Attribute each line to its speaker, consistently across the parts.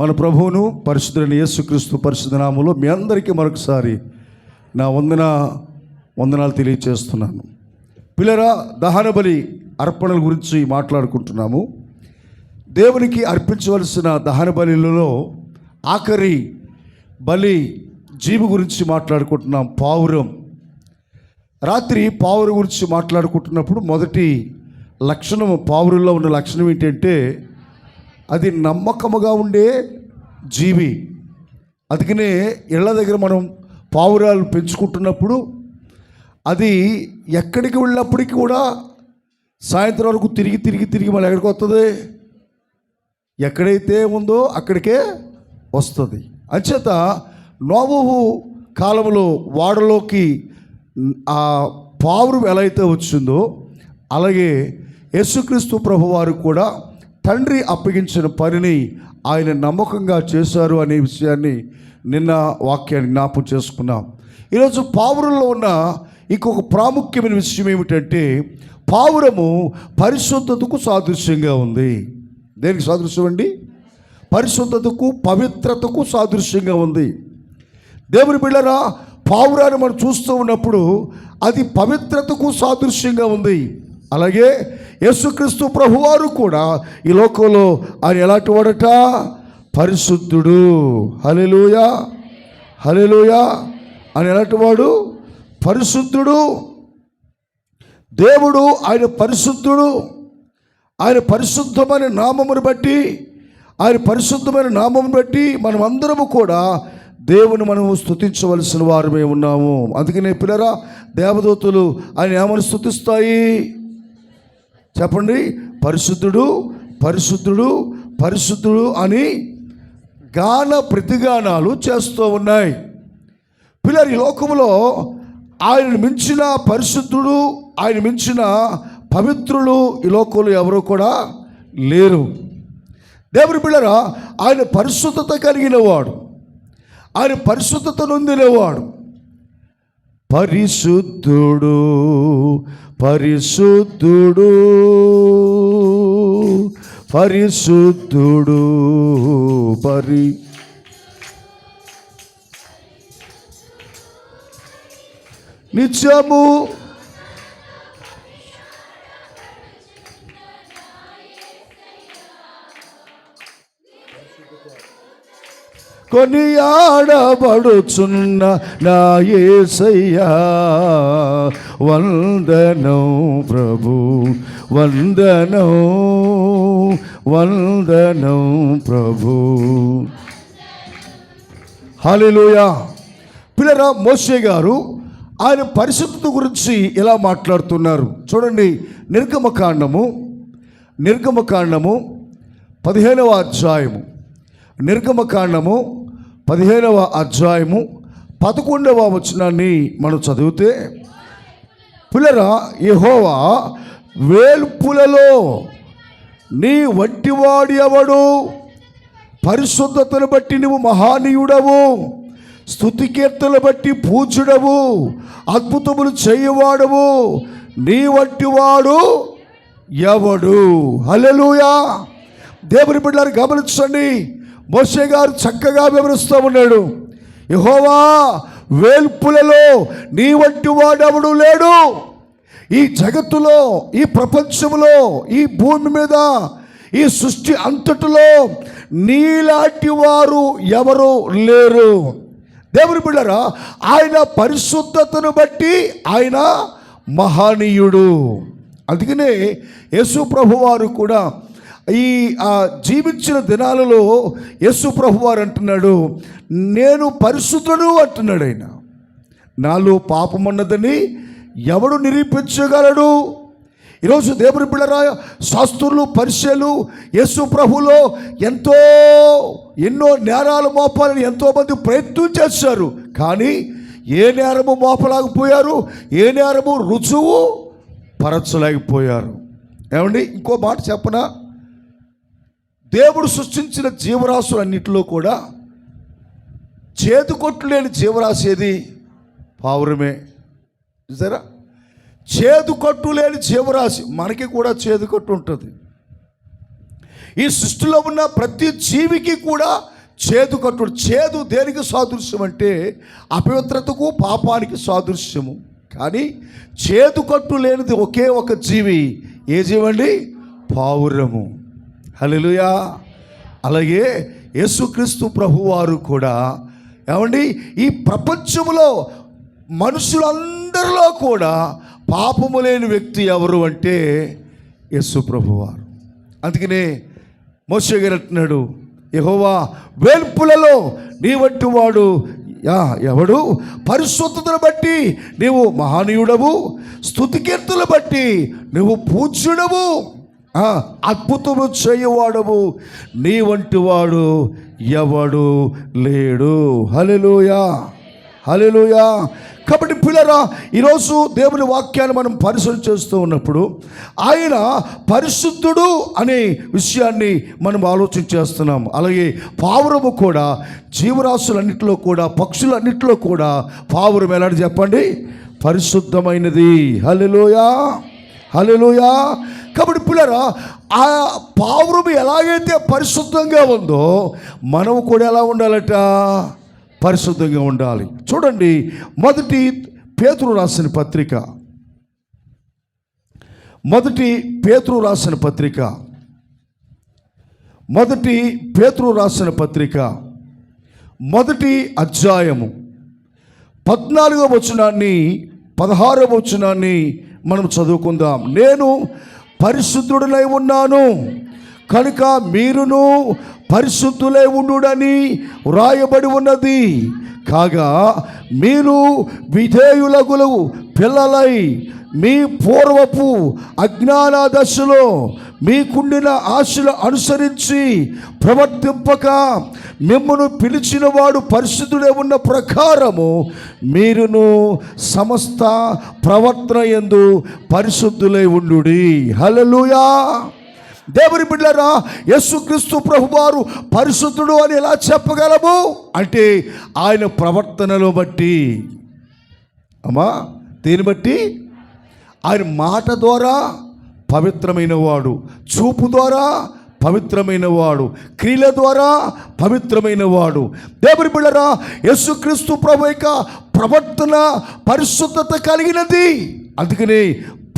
Speaker 1: మన ప్రభువును పరిశుద్ధులైన యేసుక్రీస్తు పరిశుద్ధనామంలో మీ అందరికీ మరొకసారి నా వందన వందనాలు తెలియచేస్తున్నాను. పిల్లరా దహన బలి అర్పణల గురించి మాట్లాడుకుంటున్నాము. దేవునికి అర్పించవలసిన దహన బలిలలో ఆఖరి బలి జీవి గురించి మాట్లాడుకుంటున్నాం పావురం. రాత్రి పావురం గురించి మాట్లాడుకుంటున్నప్పుడు మొదటి లక్షణం పావురంలో ఉన్న లక్షణం ఏంటంటే అది నమ్మకముగా ఉండే జీవి. అందుకనే ఇళ్ళ దగ్గర మనం పావురాలు పెంచుకుంటున్నప్పుడు అది ఎక్కడికి వెళ్ళినప్పటికీ కూడా సాయంత్రం వరకు తిరిగి తిరిగి తిరిగి మళ్ళీ ఎక్కడికి వస్తుంది? ఎక్కడైతే ఉందో అక్కడికే వస్తుంది. అంచేత నోవహు కాలంలో వాడలోకి ఆ పావురం ఎలా అయితే వచ్చిందో అలాగే యేసుక్రీస్తు ప్రభువారు కూడా తండ్రి అప్పగించిన పనిని ఆయన నమ్మకంగా చేశారు అనే విషయాన్ని నిన్న వాక్యాన్ని జ్ఞాపం చేసుకున్నాం. ఈరోజు పావురంలో ఉన్న ఇంకొక ప్రాముఖ్యమైన విషయం ఏమిటంటే పావురము పరిశుద్ధతకు సాదృశ్యంగా ఉంది. దేనికి సాదృశ్యం అండి? పరిశుద్ధతకు పవిత్రతకు సాదృశ్యంగా ఉంది. దేవుని బిళ్ళరా పావురాన్ని మనం చూస్తూ ఉన్నప్పుడు అది పవిత్రతకు సాదృశ్యంగా ఉంది. అలాగే యేసుక్రీస్తు ప్రభువారు కూడా ఈ లోకంలో ఆయన ఎలాంటి వాడట పరిశుద్ధుడు. హలెలుయా హలెలుయా అని ఎలాంటి వాడు పరిశుద్ధుడు. దేవుడు ఆయన పరిశుద్ధుడు. ఆయన పరిశుద్ధమైన నామమును బట్టి ఆయన పరిశుద్ధమైన నామమును బట్టి మనం అందరము కూడా దేవుని మనము స్తుతించవలసిన వారమే ఉన్నాము. అందుకనే పిల్లరా దేవదూతలు ఆయన ఏమని స్తుతిస్తాయి. చెప్పండి? పరిశుద్ధుడు పరిశుద్ధుడు పరిశుద్ధుడు అని గాన ప్రతిగానాలు చేస్తూ ఉన్నాయి. పిల్లలు ఈ లోకంలో ఆయన మించిన పరిశుద్ధుడు ఆయన మించిన పవిత్రులు ఈ లోకంలో ఎవరు కూడా లేరు. దేవుని పిల్లరా ఆయన పరిశుద్ధత కలిగిన వాడు ఆయన పరిశుద్ధత నొందినవాడు. పరిశుద్ధుడు పరిశుద్ధుడు పరిశుద్ధుడు పరి నిత్యము కొనియాడబడుచున్న నా ఏసయ్యా వందనం ప్రభు వందనం వందనం ప్రభు. హాలిలోయా పిల్లరా మోసే గారు ఆయన పరిశుద్ధత గురించి ఇలా మాట్లాడుతున్నారు. చూడండి నిర్గమకాండము నిర్గమకాండము పదిహేనవ అధ్యాయము. నిర్గమకాండము పదిహేనవ అధ్యాయము పదకొండవ వచనాన్ని మనం చదివితే పిల్లరా యహోవా వేల్పులలో నీ వంటివాడి ఎవడు? పరిశుద్ధతను బట్టి నువ్వు మహానీయుడవు స్థుతి కీర్తనలు బట్టి పూజుడవు అద్భుతములు చేయవాడవు. నీ వంటివాడు ఎవడు? హలెలుయా దేవుని బిడ్డలు గమనించండి. మోషే గారు చక్కగా వివరిస్తూ ఉన్నాడు. యహోవా వేల్పులలో నీ వంటి వాడెవడు లేడు. ఈ జగత్తులో ఈ ప్రపంచంలో ఈ భూమి మీద ఈ సృష్టి అంతటిలో నీలాంటి వారు ఎవరు లేరు. దేవుని బిళ్ళరా ఆయన పరిశుద్ధతను బట్టి ఆయన మహనీయుడు. అందుకనే యేసు ప్రభు వారు కూడా ఈ ఆ జీవించిన దినాలలో యేసు ప్రభు వారు అంటున్నాడు నేను పరిశుద్ధుడు అంటున్నాడు ఆయన. నాలో పాపమున్నదని ఎవడు నిరూపించగలడు? ఈరోజు దేవుని పిల్లరా శాస్త్రులు పరిచయలు యేసు ప్రభులో ఎంతో ఎన్నో నేరాలు మోపాలని ఎంతోమంది ప్రయత్నం చేశారు. కానీ ఏ నేరము మోపలేకపోయారు ఏ నేరము రుజువు పరచలేకపోయారు. ఏమండి? ఇంకో మాట చెప్పనా? దేవుడు సృష్టించిన జీవరాశులన్నిటిలో కూడా చేతుకొట్టు లేని జీవరాశి ఏది పావురమే. చూసారా? చేదుకొట్టు లేని జీవరాశి మనకి కూడా చేదుకొట్టు ఉంటుంది. ఈ సృష్టిలో ఉన్న ప్రతి జీవికి కూడా చేదు చేదు దేనికి సాదృశ్యం అంటే అపవిత్రతకు పాపానికి సాదృశ్యము. కానీ చేదు కట్టు లేనిది ఒకే ఒక జీవి. ఏ జీవండి? పావురము. హలోయా అలాగే యేసుక్రీస్తు ప్రభువారు కూడా ఏమండి ఈ ప్రపంచంలో మనుషులందరిలో కూడా పాపము లేని వ్యక్తి ఎవరు అంటే యేసు ప్రభువారు. అందుకనే మోసే గారు అంటున్నాడు యహోవా వేల్పులలో నీ వంటి వాడు యా ఎవడు? పరిశుద్ధతను బట్టి నీవు మహనీయుడవు స్థుతికీర్తులు బట్టి నువ్వు పూజ్యుడవు. అద్భుతము చేయవాడము నీ వంటి వాడు ఎవడు లేడు. హలెలుయా హలెలుయా కాబట్టి పిల్లరా ఈరోజు దేవుని వాక్యాన్ని మనం పరిశీలన చేస్తూ ఉన్నప్పుడు ఆయన పరిశుద్ధుడు అనే విషయాన్ని మనం ఆలోచన చేస్తున్నాం. అలాగే పావురము కూడా జీవరాశులన్నింటిలో కూడా పక్షులన్నింటిలో కూడా పావురం ఎలాంటి చెప్పండి? పరిశుద్ధమైనది. హలెలుయా హలెలుయా కాబట్టి పిల్లరా ఆ పావురం ఎలాగైతే పరిశుద్ధంగా ఉందో మనం కూడా ఎలా ఉండాలట? పరిశుద్ధంగా ఉండాలి. చూడండి మొదటి పేతురు రాసిన పత్రిక. మొదటి పేతురు రాసిన పత్రిక. మొదటి పేతురు రాసిన పత్రిక. మొదటి అధ్యాయము. పద్నాలుగవ వచనాన్ని పదహారవ వచనాన్ని మనం చదువుకుందాం. నేను పరిశుద్ధుడనై ఉన్నాను. కనుక మీరును పరిశుద్ధులై ఉండుడని వ్రాయబడి ఉన్నది. కాగా మీరు విధేయులగులు పిల్లలై మీ పూర్వపు అజ్ఞాన దశలో మీకుండిన ఆశలు అనుసరించి ప్రవర్తింపక మిమ్మను పిలిచినవాడు పరిశుద్ధుడే ఉన్న ప్రకారము మీరును సమస్త ప్రవర్తన ఎందు పరిశుద్ధులై ఉండుడి. హలలుయా దేవుని బిడ్డరా యేసుక్రీస్తు ప్రభువారు పరిశుద్ధుడు అని ఎలా చెప్పగలము? అంటే ఆయన ప్రవర్తనలో బట్టి. అమ్మా దీన్ని బట్టి? ఆయన మాట ద్వారా పవిత్రమైన వాడు చూపు ద్వారా పవిత్రమైన వాడు క్రియల ద్వారా పవిత్రమైన వాడు దేవుని బిళ్ళరా యేసుక్రీస్తు ప్రభు యొక్క ప్రవర్తన పరిశుద్ధత కలిగినది. అందుకనే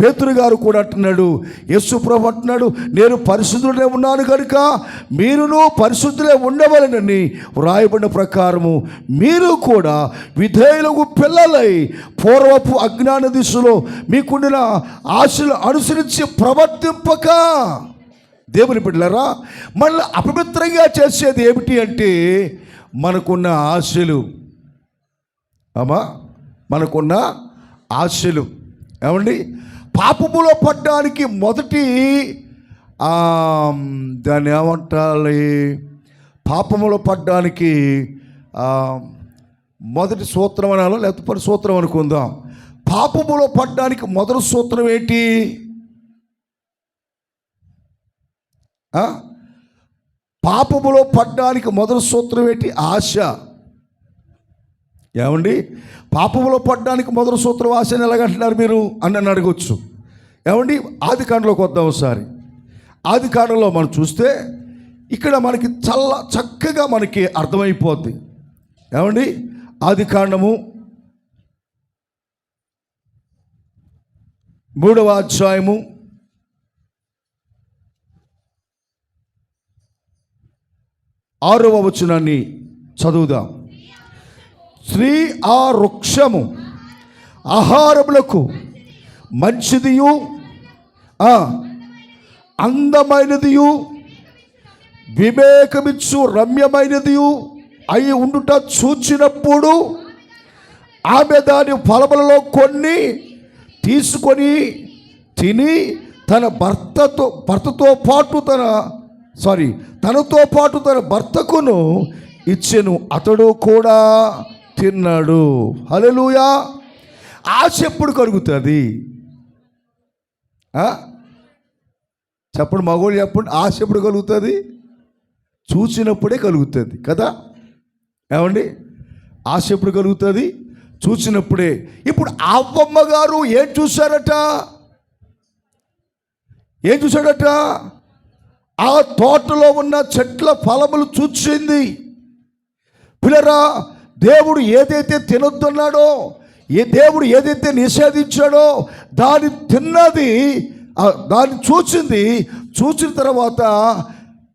Speaker 1: పేతురు గారు కూడా అంటున్నాడు యేసు ప్రభు అంటున్నాడు నేను పరిశుద్ధుడే ఉన్నాను కనుక మీరును పరిశుద్ధులే ఉండవలనని వ్రాయబడిన ప్రకారము మీరు కూడా విధేయులకు పిల్లలై పూర్వపు అజ్ఞాన దిశలో మీకుండిన ఆశలు అనుసరించి ప్రవర్తింపక. దేవుని బిడ్డలరా మళ్ళీ అపవిత్రంగా చేసేది ఏమిటి అంటే మనకున్న ఆశలు. అమ్మా మనకున్న ఆశలు. ఏమండి? పాపములో పడ్డానికి మొదటి దాన్ని ఏమంటాలి? పాపములో పడ్డానికి మొదటి సూత్రం అనాలో? లేకపోతే సూత్రం అనుకుందాం. పాపములో పడ్డానికి మొదటి సూత్రం ఏంటి? పాపములో పడ్డానికి మొదటి సూత్రం ఏంటి? ఆశ. ఏమండి? పాపములో పడ్డానికి మొదటి సూత్రం ఆశ ఎలాగంటున్నారు మీరు? అని నన్ను అడగొచ్చు. ఏమండి? ఆది కాండలోకి వద్దాం ఒకసారి. ఆది కాండలో మనం చూస్తే ఇక్కడ మనకి చల్ల చక్కగా మనకి అర్థమైపోద్ది. ఏమండి? ఆది కాండము మూడవ అధ్యాయము ఆరవ వచనాన్ని చదువుదాం. స్త్రీ ఆ వృక్షము ఆహారములకు మంచిదియు అందమైనదియు వివేకమిచ్చు రమ్యమైనదియు అయి ఉండుట చూచినప్పుడు ఆమె దాని ఫలములలో కొన్ని తీసుకొని తిని తన భర్తతో భర్తతో పాటు తన సారీ తనతో పాటు తన భర్తకును ఇచ్చెను. అతడు కూడా తిన్నాడు. హల్లెలూయా. ఆశ ఎప్పుడు కలుగుతుంది? చెప్పండి మగోళ్ళు చెప్పండి ఆశ ఎప్పుడు కలుగుతుంది? చూసినప్పుడే కలుగుతుంది కదా? ఏమండి? ఆశ ఎప్పుడు కలుగుతుంది? చూసినప్పుడే ఇప్పుడు అవ్వమ్మ గారు ఏం చూశారట? ఏం చూశాడట? ఆ తోటలో ఉన్న చెట్ల ఫలములు చూచింది. పిల్లరా దేవుడు ఏదైతే తినొద్దన్నాడో ఏ దేవుడు ఏదైతే నిషేధించాడో దాన్ని తిన్నది దాన్ని చూసింది చూసిన తర్వాత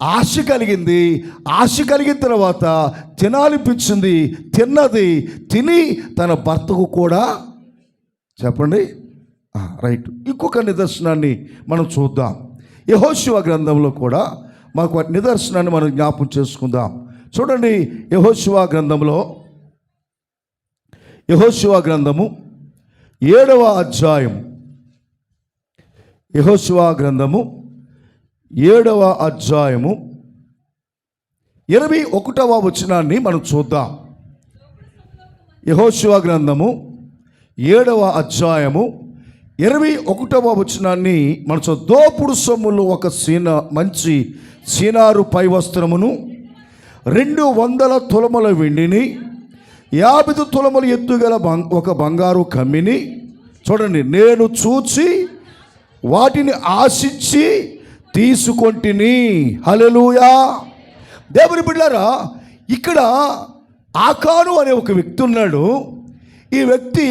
Speaker 1: ఆశ కలిగింది. ఆశ కలిగిన తర్వాత తినాలనిపించింది తిన్నది తిని తన భర్తకు కూడా చెప్పండి. రైట్. ఇంకొక నిదర్శనాన్ని మనం చూద్దాం. యహోశివ గ్రంథంలో కూడా మాకు నిదర్శనాన్ని మనం జ్ఞాపం చేసుకుందాం. చూడండి యహోశివ గ్రంథంలో యహోశివ గ్రంథము ఏడవ అధ్యాయం యహోశివ గ్రంథము ఏడవ అధ్యాయము. ఇరవై ఒకటవ వచనాన్ని మనం చూద్దాం. యహోశివ గ్రంథము ఏడవ అధ్యాయము ఇరవై ఒకటవ వచనాన్ని మన దోపుడు సొమ్ములు ఒక సీన మంచి సీనారు పై వస్త్రమును రెండు వందల తులముల వెండిని యాభై తులములు ఎత్తుగల ఒక బంగారు కమ్మిని. చూడండి నేను చూచి వాటిని ఆశించి తీసుకొంటిని. హల్లెలూయా. దేవుని బిడ్డారా ఇక్కడ ఆకాను అనే ఒక వ్యక్తి ఉన్నాడు. ఈ వ్యక్తి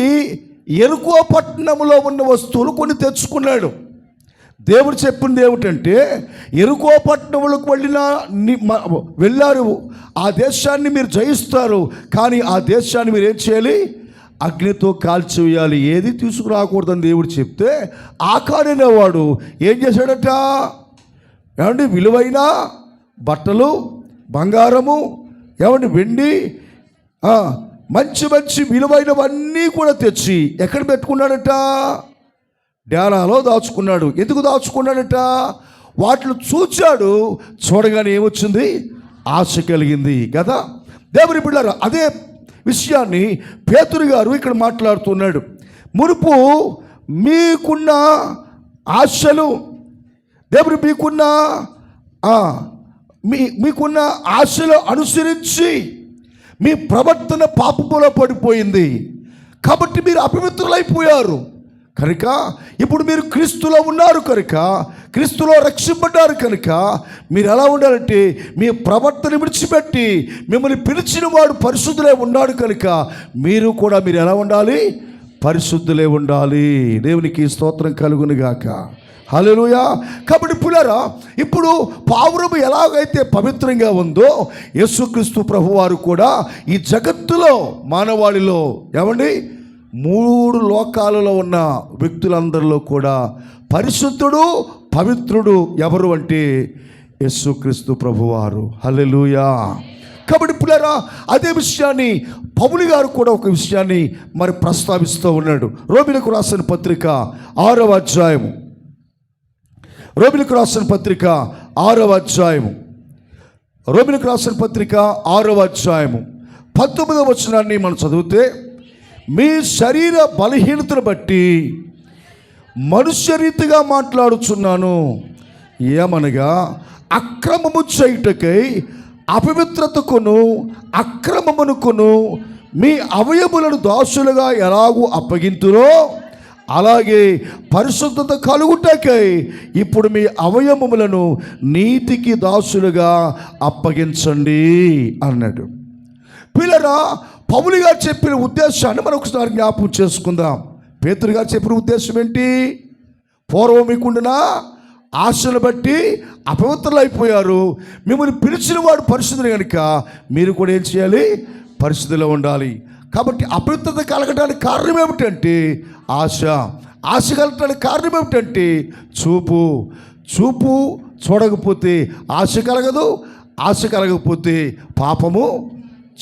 Speaker 1: ఎరుకో పట్టణంలో ఉన్న వస్తువులు కొన్ని తెచ్చుకున్నాడు. దేవుడు చెప్పింది ఏమిటంటే ఎరుకో పట్టణములకు వెళ్ళిన వెళ్ళారు ఆ దేశాన్ని మీరు జయిస్తారు కానీ ఆ దేశాన్ని మీరు ఏం చేయాలి? అగ్నితో కాల్చివేయాలి ఏది తీసుకురాకూడదని దేవుడు చెప్తే ఆకారనేవాడు ఏం చేశాడట? ఏమండి విలువైన బట్టలు బంగారము ఏమండి వెండి మంచి మంచి విలువైనవన్నీ కూడా తెచ్చి ఎక్కడ పెట్టుకున్నాడట? డేరాలో దాచుకున్నాడు. ఎందుకు దాచుకున్నాడట? వాటిని చూచాడు. చూడగానే ఏమొచ్చింది? ఆశ కలిగింది కదా? దేవుని బిళ్ళారు అదే విషయాన్ని పేతురు గారు ఇక్కడ మాట్లాడుతున్నాడు. మునుపు మీకున్న ఆశలు దేవుడు మీకున్న మీ మీకున్న ఆశలు అనుసరించి మీ ప్రవర్తన పాపములో పడిపోయింది. కాబట్టి మీరు అపవిత్రులైపోయారు. కనుక ఇప్పుడు మీరు క్రీస్తులో ఉన్నారు కనుక క్రీస్తులో రక్షింపడ్డారు కనుక మీరు ఎలా ఉండాలంటే మీ ప్రవర్తన విడిచిపెట్టి మిమ్మల్ని పిలిచిన వాడు పరిశుద్ధులే ఉన్నాడు కనుక మీరు కూడా మీరు ఎలా ఉండాలి? పరిశుద్ధులే ఉండాలి. దేవునికి స్తోత్రం కలుగునుగాక హలోయా కాబట్టి పులరా ఇప్పుడు పావురము ఎలాగైతే పవిత్రంగా ఉందో యేసుక్రీస్తు ప్రభువారు కూడా ఈ జగత్తులో మానవాళిలో ఏమండి? మూడు లోకాలలో ఉన్న వ్యక్తులందరిలో కూడా పరిశుద్ధుడు పవిత్రుడు ఎవరు అంటే యేసుక్రీస్తు ప్రభువారు. హలెలుయా కాబట్టి పిల్లరా అదే విషయాన్ని పౌలు గారు కూడా ఒక విషయాన్ని మరి ప్రస్తావిస్తూ ఉన్నాడు. రోబిలకు రాసిన పత్రిక ఆరవ అధ్యాయము. రోబిలకు రాసిన పత్రిక ఆరవ అధ్యాయము. రోబిలకు రాసిన పత్రిక ఆరవ అధ్యాయము. పంతొమ్మిదవ వచనాన్ని మనం చదివితే మీ శరీర బలహీనతను బట్టి మనుష్య రీతిగా మాట్లాడుచున్నాను. ఏమనగా అక్రమము చేయుటకై అపవిత్రతకును అక్రమమునుకును మీ అవయములను దాసులుగా ఎలాగూ అప్పగింతురో అలాగే పరిశుద్ధత కలుగుటకై ఇప్పుడు మీ అవయవములను నీతికి దాసులుగా అప్పగించండి అన్నాడు. పిల్లరా పౌలు గారు చెప్పిన ఉద్దేశాన్ని మనం ఒకసారి జ్ఞాపకం చేసుకుందాం. పేతురు గారు చెప్పిన ఉద్దేశం ఏంటి? పూర్వం మీకుండిన ఆశను బట్టి అపవిత్రులైపోయారు అయిపోయారు. మిమ్మల్ని పిలిచిన వాడు పరిశుద్ధులు కనుక మీరు కూడా ఏం చేయాలి? పరిశుద్ధిలో ఉండాలి. కాబట్టి అపవిత్రత కలగడానికి కారణం ఏమిటంటే ఆశ. ఆశ కలగడానికి కారణం ఏమిటంటే చూపు. చూపు చూడకపోతే ఆశ కలగదు ఆశ కలగకపోతే పాపము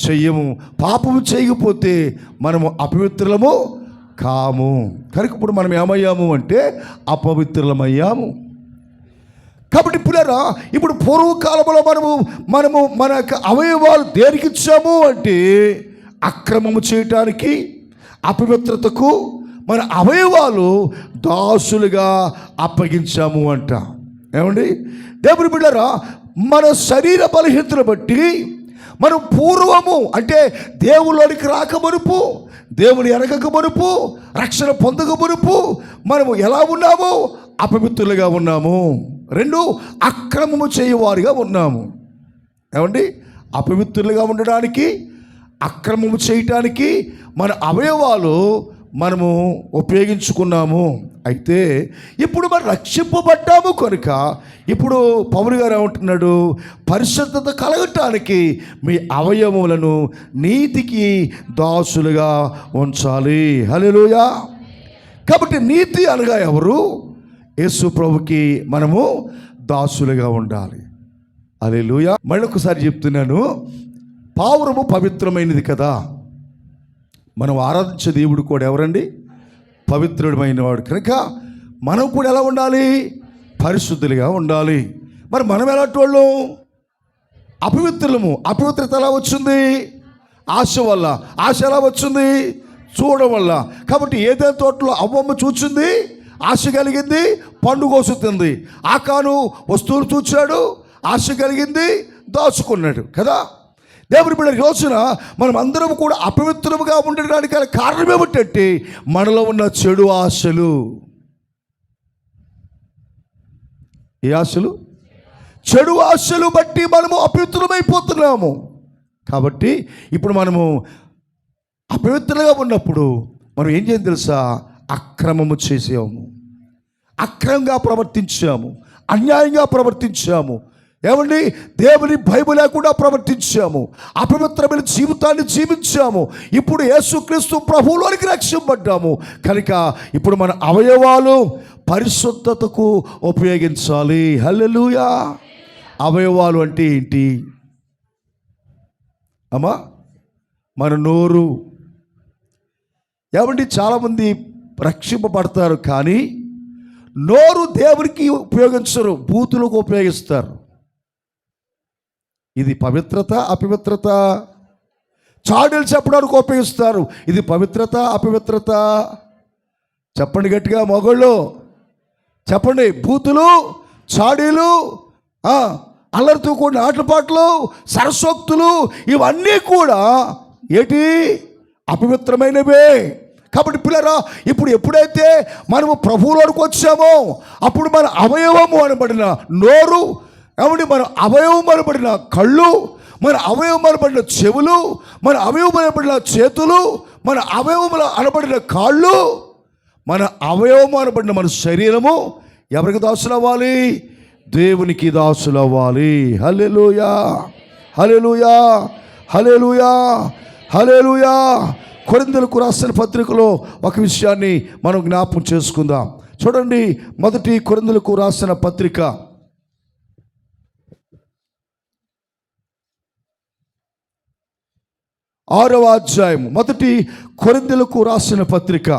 Speaker 1: చెయ్యము పాపము చేయకపోతే మనము అపవిత్రులము కాము. కనుక ఇప్పుడు మనం ఏమయ్యాము అంటే అపవిత్రులమయ్యాము. కాబట్టి పులరా ఇప్పుడు పూర్వకాలంలో మనము మనము మన యొక్క అవయవాలు దేనికి ఇచ్చాము అంటే అక్రమము చేయటానికి అపవిత్రతకు మన అవయవాలు దాసులుగా అప్పగించాము అంట. ఏమండి? దేవుని బిడ్డరా మన శరీర బలహీనతను బట్టి మనం పూర్వము అంటే దేవుళ్ళకి రాక మరుపు దేవుని ఎరగక మరుపు రక్షణ పొందక మరుపు మనము ఎలా ఉన్నాము? అపమిత్రులుగా ఉన్నాము. రెండు అక్రమము చేయవారిగా ఉన్నాము. ఏమండి? అపవిత్రులుగా ఉండడానికి అక్రమము చేయటానికి మన అవయవాలు మనము ఉపయోగించుకున్నాము. అయితే ఇప్పుడు మనం రక్షింపబడ్డాము కనుక ఇప్పుడు పౌరు గారు ఏమంటున్నాడు? పరిశుద్ధత కలగటానికి మీ అవయవములను నీతికి దాసులుగా ఉంచాలి. హలోయా కాబట్టి నీతి అనగా ఎవరు? యేసు ప్రభుకి మనము దాసులుగా ఉండాలి. అదే లూయ మళ్ళొకసారి చెప్తున్నాను. పావురము పవిత్రమైనది కదా. మనం ఆరాధించే దేవుడు కూడా ఎవరండి? పవిత్రుడమైన వాడు కనుక మనం కూడా ఎలా ఉండాలి? పరిశుద్ధులుగా ఉండాలి. మరి మనం ఎలాంటి వాళ్ళు? అపవిత్రులము. అపవిత్రత ఎలా వచ్చింది? ఆశ వల్ల. ఆశ ఎలా వచ్చింది? చూడడం వల్ల. కాబట్టి ఏదైనా తోటలో అవ్వమ్మ చూచింది ఆశ కలిగింది పండు కోసుతుంది. ఆకాను వస్తువులు చూచాడు ఆశ కలిగింది దాచుకున్నాడు. కదా? దేవుని బిడ్డ రోజున మనం అందరం కూడా అపవిత్రముగా ఉండడానికి గల కారణం ఏమిటంటే మనలో ఉన్న చెడు ఆశలు. ఏ ఆశలు? చెడు ఆశలు బట్టి మనము అపవిత్రమైపోతున్నాము. కాబట్టి ఇప్పుడు మనము అపవిత్రంగా ఉన్నప్పుడు మనం ఏం చేయాలి తెలుసా? అక్రమము చేసాము అక్రమంగా ప్రవర్తించాము. అన్యాయంగా ప్రవర్తించాము. ఏమండి? దేవుని భయము లేకుండా ప్రవర్తించాము. అపవిత్రమైన జీవితాన్ని జీవించాము. ఇప్పుడు యేసుక్రీస్తు ప్రభువులోనికి రక్షింపడ్డాము కనుక ఇప్పుడు మన అవయవాలు పరిశుద్ధతకు ఉపయోగించాలి. హల్లెలూయా. అవయవాలు అంటే ఏంటి? అమ్మా మన నోరు. ఏమండి? చాలామంది రక్షింపబడతారు కానీ నోరు దేవునికి ఉపయోగించరు బూతులకు ఉపయోగిస్తారు. ఇది పవిత్రత అపవిత్రత. చాడీలు చెప్పడానికి ఉపయోగిస్తారు ఇది పవిత్రత అపవిత్రత. చెప్పండి గట్టిగా మొగళ్ళు. చెప్పండి బూతులు చాడీలు అల్లరితో కూడిన ఆటపాటలు సరస్వక్తులు ఇవన్నీ కూడా ఏటి? అపవిత్రమైనవే. కాబట్టి పిల్లరా ఇప్పుడు ఎప్పుడైతే మనము ప్రభువులోకి వచ్చామో అప్పుడు మన అవయవము అనబడిన నోరు కాబట్టి మన అవయవం అనబడిన కళ్ళు మన అవయవం చెవులు మన అవయవం చేతులు మన అవయవంలో అనబడిన కాళ్ళు మన అవయవం అనబడిన మన శరీరము ఎవరికి దాసులు అవ్వాలి దేవునికి దాసులు అవ్వాలి హలెలుయా హలెలుయా హలెలుయా హలెలుయా కొరిందలకు రాసిన పత్రికలో ఒక విషయాన్ని మనం జ్ఞాపం చేసుకుందాం. చూడండి మొదటి కొరిందలకు రాసిన పత్రిక ఆరవ అధ్యాయం మొదటి కొరిందలకు రాసిన పత్రిక.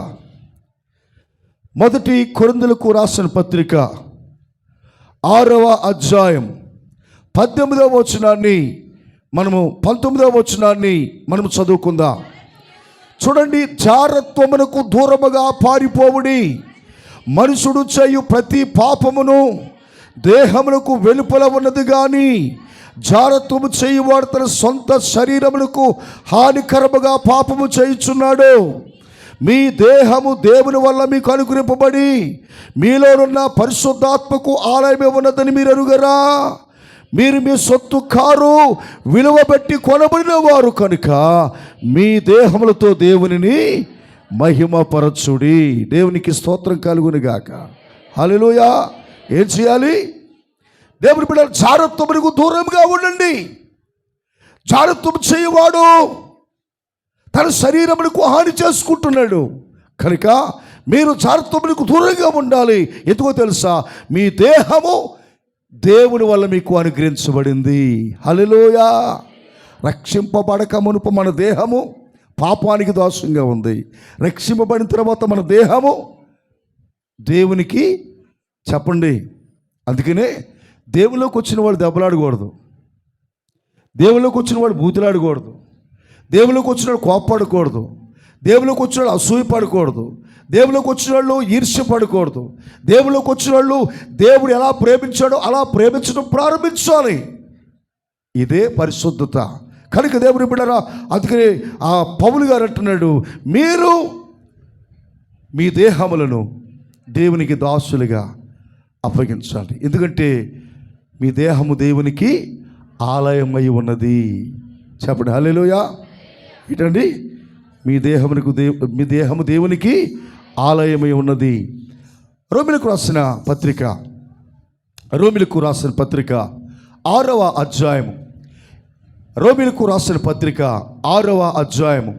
Speaker 1: మొదటి కొరిందలకు రాసిన పత్రిక. ఆరవ అధ్యాయం. పద్దెనిమిదవ వచనాన్ని మనము పంతొమ్మిదవ వచనాన్ని మనము చదువుకుందాం. చూడండి జారత్వమునకు దూరముగా పారిపోవుడి. మనుషుడు చేయు ప్రతి పాపమును దేహమునకు వెలుపల ఉన్నది కానీ జారత్వము చేయువాడు తన సొంత శరీరములకు హానికరముగా పాపము చేయుచున్నాడు. మీ దేహము దేవుని వల్ల మీకు అనుగ్రహింపబడి మీలోనున్న పరిశుద్ధాత్మకు ఆలయమే ఉన్నదని మీరు అరుగరా. మీరు మీ సొత్తు కారు విలువ పెట్టి కొనబడిన వారు కనుక మీ దేహములతో దేవునిని మహిమపరచుడి. దేవునికి స్తోత్రం కలుగునిగాక. గాక ఏం చేయాలి? దేవుని బిడ్డలు జారత్వమునకు దూరంగా ఉండండి. జారత్వం చేయవాడు. తన శరీరమునకు హాని చేసుకుంటున్నాడు. కనుక మీరు జారత్వమునకు దూరంగా ఉండాలి. ఎందుకో తెలుసా? మీ దేహము దేవుని వల్ల మీకు అనుగ్రహించబడింది. హలోయ రక్షింపబడక మునుపు మన దేహము పాపానికి దోషంగా ఉంది. రక్షింపబడిన తర్వాత మన దేహము దేవునికి చెప్పండి. అందుకనే దేవులోకి వచ్చిన వాడు దెబ్బలాడకూడదు. దేవుళ్ళకి వచ్చిన వాడు బూతులాడకూడదు. దేవులోకి వచ్చిన వాడు కోప్పడకూడదు. దేవులోకి వచ్చిన వాడు అసూయ పడకూడదు. దేవులోకి వచ్చిన వాళ్ళు ఈర్ష్య పడకూడదు. దేవులోకి వచ్చిన వాళ్ళు దేవుడు ఎలా ప్రేమించాడో అలా ప్రేమించడం ప్రారంభించాలి. ఇదే పరిశుద్ధత. కనుక దేవుని బిడ్డరా అందుకని ఆ పౌలు గారు అంటున్నాడు మీరు మీ దేహములను దేవునికి దాసులుగా అప్పగించాలి. ఎందుకంటే మీ దేహము దేవునికి ఆలయమై ఉన్నది. చెప్పండి హల్లెలూయా. ఏంటండి? మీ దేహమునకు దేవు మీ దేహము దేవునికి ఆలయమై ఉన్నది. రోమిలకు రాసిన పత్రిక రోమిలకు రాసిన పత్రిక ఆరవ అధ్యాయము. రోమిలకు రాసిన పత్రిక ఆరవ అధ్యాయము.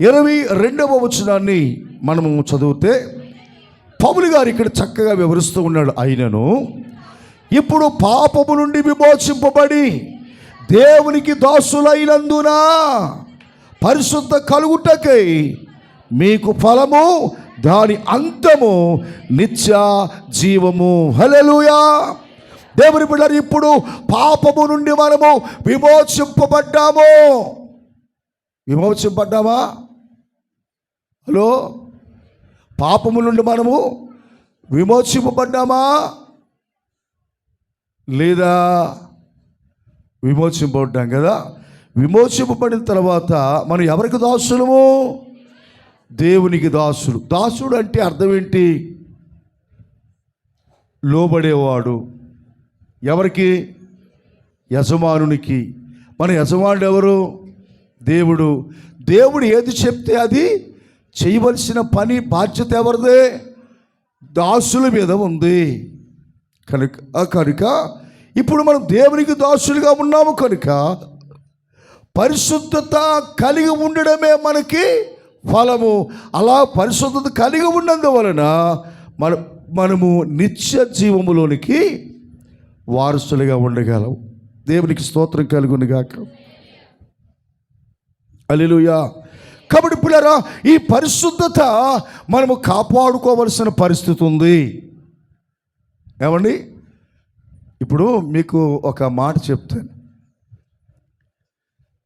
Speaker 1: ఇరవై రెండవ వచనాన్ని మనము చదివితే పౌలు గారు ఇక్కడ చక్కగా వివరిస్తూ ఉన్నాడు. అయినను ఇప్పుడు పాపము నుండి విమోచింపబడి దేవునికి దాసులైనందున పరిశుద్ధ కలుగుటకై మీకు ఫలము దాని అంతము నిత్య జీవము. హలెలుయా దేవుని బిడ్డలు ఇప్పుడు పాపము నుండి మనము విమోచింపబడ్డాము. విమోచింపడ్డామా హలో? పాపము నుండి మనము విమోచింపబడ్డామా? లేదా విమోచింపబడ్డాం కదా? విమోచింపబడిన తర్వాత మనం ఎవరికి దాసులము? దేవునికి దాసుడు దాసుడు అంటే అర్థం ఏంటి? లోబడేవాడు. ఎవరికి? యజమానునికి. మన యజమానుడు ఎవరు? దేవుడు. దేవుడు ఏది చెప్తే అది చేయవలసిన పని బాధ్యత ఎవరిదే? దాసుల మీద ఉంది. కనుక కనుక ఇప్పుడు మనం దేవునికి దాసులుగా ఉన్నాము కనుక పరిశుద్ధత కలిగి ఉండడమే మనకి ఫలము. అలా పరిశుద్ధత కలిగి ఉన్నందువలన మన మనము నిత్య జీవములోనికి వారసులుగా ఉండగలం. దేవునికి స్తోత్రం కలిగి గాక. అలెలుయా కాబట్టి పిల్లరా ఈ పరిశుద్ధత మనము కాపాడుకోవలసిన పరిస్థితి ఉంది. ఏమండి? ఇప్పుడు మీకు ఒక మాట చెప్తాను.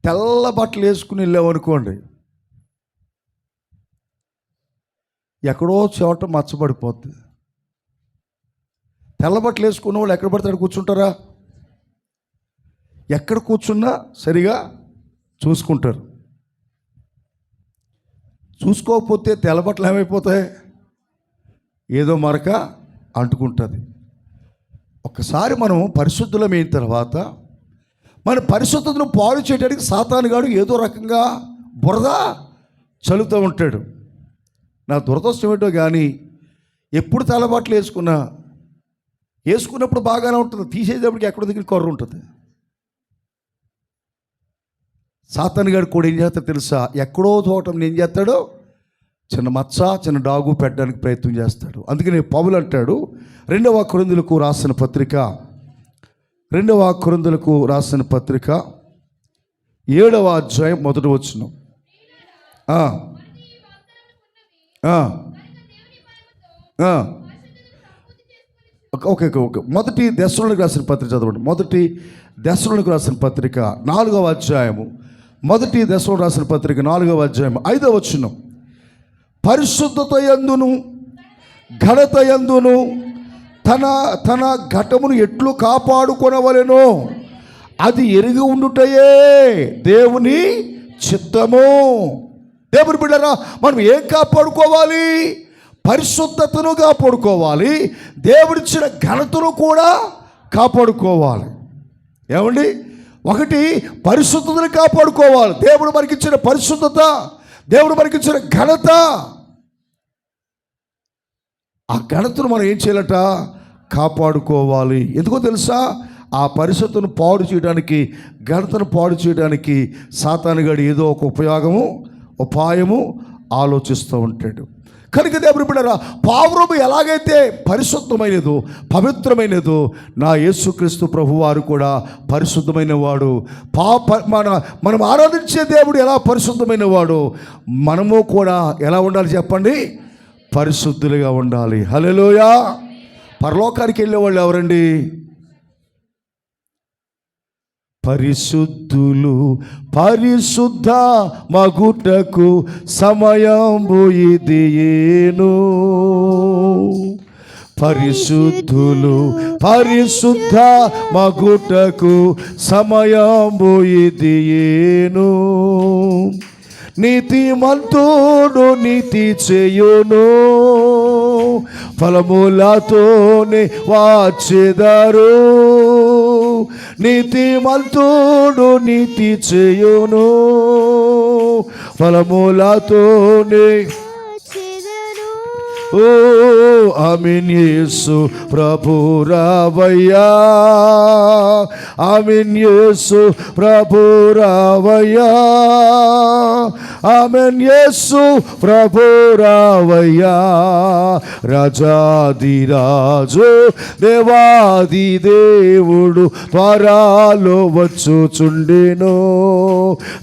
Speaker 1: తెల్ల బట్టలు వేసుకుని వెళ్ళామనుకోండి ఎక్కడో చోట మచ్చబడిపోద్ది. తెల్ల బట్టలు వేసుకున్న వాళ్ళు ఎక్కడ పడితే కూర్చుంటారా? ఎక్కడ కూర్చున్నా సరిగా చూసుకుంటారు. చూసుకోకపోతే తెల్లబట్టలు ఏమైపోతాయి? ఏదో మరక అంటుకుంటుంది. ఒక్కసారి మనం పరిశుద్ధులమైన తర్వాత మన పరిశుద్ధతను పాడు చేయడానికి సాతానుగాడు ఏదో రకంగా బురద చల్లుతూ ఉంటాడు. నా దురదృష్టం ఏంటో కానీ ఎప్పుడు తలబాట్లు వేసుకున్నా వేసుకున్నప్పుడు బాగానే ఉంటుంది తీసేటప్పటికి ఎక్కడ దగ్గర కొర్ర ఉంటుంది. సాతాన్ గారు కూడా ఏం చేస్తాడు తెలుసా? ఎక్కడో చోట ఏం చేస్తాడో చిన్న మచ్చ చిన్న డాగు పెట్టడానికి ప్రయత్నం చేస్తాడు. అందుకనే పౌలు అంటాడు రెండవ కొరిందులకు రాసిన పత్రిక రెండవ కొరిందులకు రాసిన పత్రిక ఏడవ అధ్యాయం మొదటి వచ్చిన ఓకే ఓకే మొదటి దశలకు రాసిన పత్రిక చదవండి. మొదటి దశలకు రాసిన పత్రిక నాలుగవ అధ్యాయము. మొదటి దశలో రాసిన పత్రిక నాలుగవ అధ్యాయం ఐదవ వచ్చినాం పరిశుద్ధత ఎందును? ఘనత ఎందును? తన తన ఘటమును ఎట్లు కాపాడుకొనవలెనో అది ఎరిగి ఉండుటయే దేవుని చిత్తము. దేవుని బిడ్డరా మనం ఏం కాపాడుకోవాలి? పరిశుద్ధతను కాపాడుకోవాలి. దేవుడిచ్చిన ఘనతను కూడా కాపాడుకోవాలి. ఏమండి? ఒకటి పరిశుద్ధతను కాపాడుకోవాలి. దేవుడు మనకిచ్చిన పరిశుద్ధత దేవుడు మనకిచ్చిన ఘనత. ఆ ఘనతను మనం ఏం చేయాలట? కాపాడుకోవాలి. ఎందుకో తెలుసా? ఆ పరిస్థితులను పాడు చేయడానికి ఘనతను పాడు చేయడానికి సాతానుగాడు ఏదో ఒక ఉపయోగము ఉపాయము ఆలోచిస్తూ ఉంటాడు. కనుక దేవుడు బిడ్డరా పావురము ఎలాగైతే పరిశుద్ధమైనదో పవిత్రమైనదో నా యేసుక్రీస్తు ప్రభు వారు కూడా పరిశుద్ధమైన వాడు పాప మన మనం ఆరాధించే దేవుడు ఎలా పరిశుద్ధమైన వాడు మనము కూడా ఎలా ఉండాలి చెప్పండి? పరిశుద్ధులుగా ఉండాలి. హలోయా పరలోకానికి వెళ్ళేవాళ్ళు ఎవరండి? పరిశుద్ధులు. పరిశుద్ధ మగుటకు సమయం ఇది ఏను. పరిశుద్ధులు పరిశుద్ధ మగుటకు సమయం ఇది ఏను. నీతిమంతుడు నీతి చేయును. ఫలములతోనే వాచెదారు. నీతి మంతుడు నీతి చేయును. ఫలములతోనే ఓ ఆమెన్ యేసు ప్రభు రావయ్యా. ఆమెన్ యేసు ప్రభు రావయ్యా. ఆమెన్ యేసు ప్రభు రావయ్యా. రాజాది రాజు దేవాది దేవుడు త్వరాలో వచ్చుచుండెను.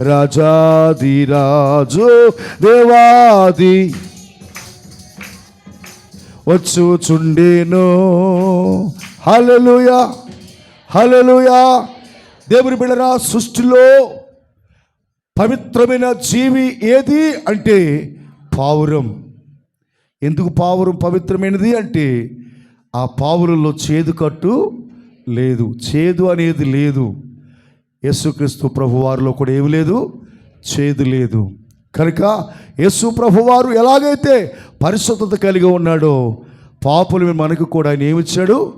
Speaker 1: రాజాది రాజు దేవాది వచ్చుచుండేను. హలలుయా హలలుయా దేవుని బిడరా సృష్టిలో పవిత్రమైన జీవి ఏది అంటే పావురం. ఎందుకు పావురం పవిత్రమైనది అంటే ఆ పావురంలో చేదు కట్టు లేదు. చేదు అనేది లేదు. యేసుక్రీస్తు ప్రభువారిలో కూడా ఏమి లేదు? చేదు లేదు. కనుక యేసు ప్రభువారు ఎలాగైతే పరిశుద్ధత కలిగి ఉన్నాడో పాపులు మనకు కూడా ఆయన ఏమిచ్చాడు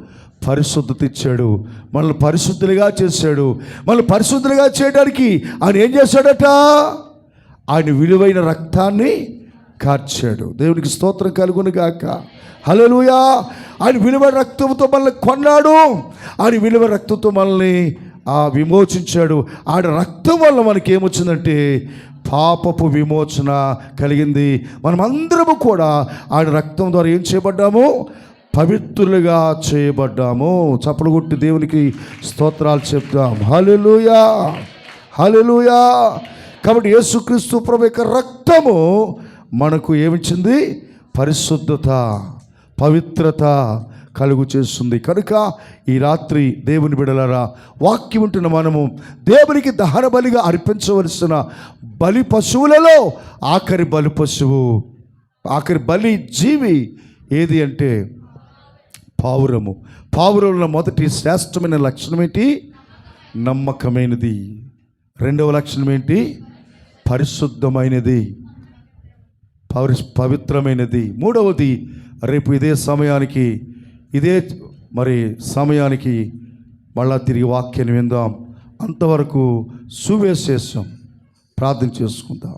Speaker 1: పరిశుద్ధత ఇచ్చాడు. మనల్ని పరిశుద్ధులుగా చేశాడు. మనల్ని పరిశుద్ధులుగా చేయడానికి ఆయన ఏం చేశాడట? ఆయన విలువైన రక్తాన్ని కార్చాడు. దేవునికి స్తోత్రం కలుగును గాక. హల్లెలూయా! ఆయన విలువ రక్తంతో మనల్ని కొన్నాడు. ఆయన విలువ రక్తంతో మనల్ని ఆ విమోచించాడు. ఆడ రక్తం వల్ల మనకి ఏమొచ్చిందంటే పాపపు విమోచన కలిగింది. మనమందరము కూడా ఆయన రక్తం ద్వారా ఏం చేయబడ్డాము? పవిత్రులుగా చేయబడ్డాము. చప్పలు కొట్టి దేవునికి స్తోత్రాలు చెప్తాం హలెలుయా హలెలుయా కాబట్టి యేసుక్రీస్తు ప్రభు యొక్క రక్తము మనకు ఏమిచ్చింది? పరిశుద్ధత పవిత్రత కలుగు చేస్తుంది కనుక ఈ రాత్రి దేవుని బిడలరా వాక్యం ఉంటున్న మనము దేవునికి దహన బలిగా అర్పించవలసిన బలి పశువులలో ఆఖరి బలి పశువు ఆఖరి బలి జీవి ఏది అంటే పావురము. పావురంలో మొదటి శ్రేష్టమైన లక్షణం ఏంటి? నమ్మకమైనది. రెండవ లక్షణం ఏంటి? పరిశుద్ధమైనది. పవిత్రమైనది. మూడవది రేపు ఇదే సమయానికి ఇదే మరి సమయానికి మళ్ళా తిరిగి వాక్యాన్ని విందాం. అంతవరకు సువేశేషం ప్రార్థన చేసుకుందాం.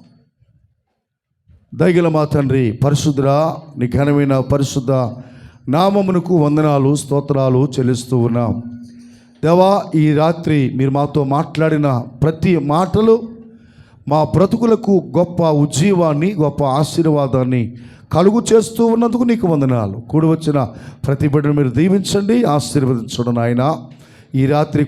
Speaker 1: దైగల మా తండ్రి పరిశుద్ధరా నీ ఘనమైన పరిశుద్ధ నామమునకు వందనాలు స్తోత్రాలు చెల్లిస్తూ ఉన్నాం. దేవా ఈ రాత్రి మీరు మాతో మాట్లాడిన ప్రతి మాటలు మా బ్రతుకులకు గొప్ప ఉజ్జీవాన్ని గొప్ప ఆశీర్వాదాన్ని కలుగు చేస్తూ ఉన్నందుకు నీకు వందనాలు. కూడి వచ్చిన ప్రతి మీరు దీవించండి ఆశీర్వదించడం నాయన. ఈ రాత్రి